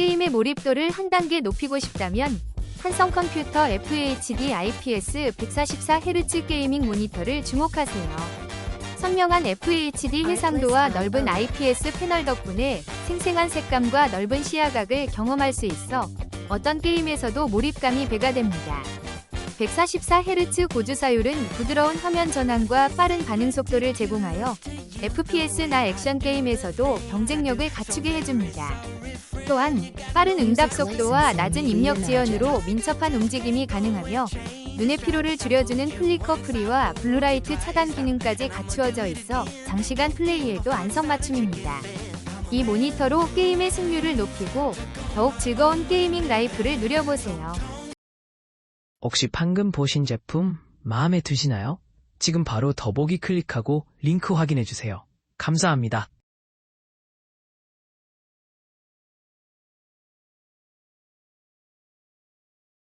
게임의 몰입도를 한 단계 높이고 싶다면 한성 컴퓨터 FHD IPS 144Hz 게이밍 모니터를 주목하세요. 선명한 FHD 해상도와 넓은 IPS 패널 덕분에 생생한 색감과 넓은 시야각을 경험할 수 있어 어떤 게임에서도 몰입감이 배가 됩니다. 144Hz 고주사율은 부드러운 화면 전환과 빠른 반응 속도를 제공하여 FPS나 액션 게임에서도 경쟁력을 갖추게 해줍니다. 또한 빠른 응답 속도와 낮은 입력 지연으로 민첩한 움직임이 가능하며 눈의 피로를 줄여주는 플리커 프리와 블루라이트 차단 기능까지 갖추어져 있어 장시간 플레이에도 안성맞춤입니다. 이 모니터로 게임의 승률을 높이고 더욱 즐거운 게이밍 라이프를 누려보세요. 혹시 방금 보신 제품 마음에 드시나요? 지금 바로 더보기 클릭하고 링크 확인해주세요. 감사합니다.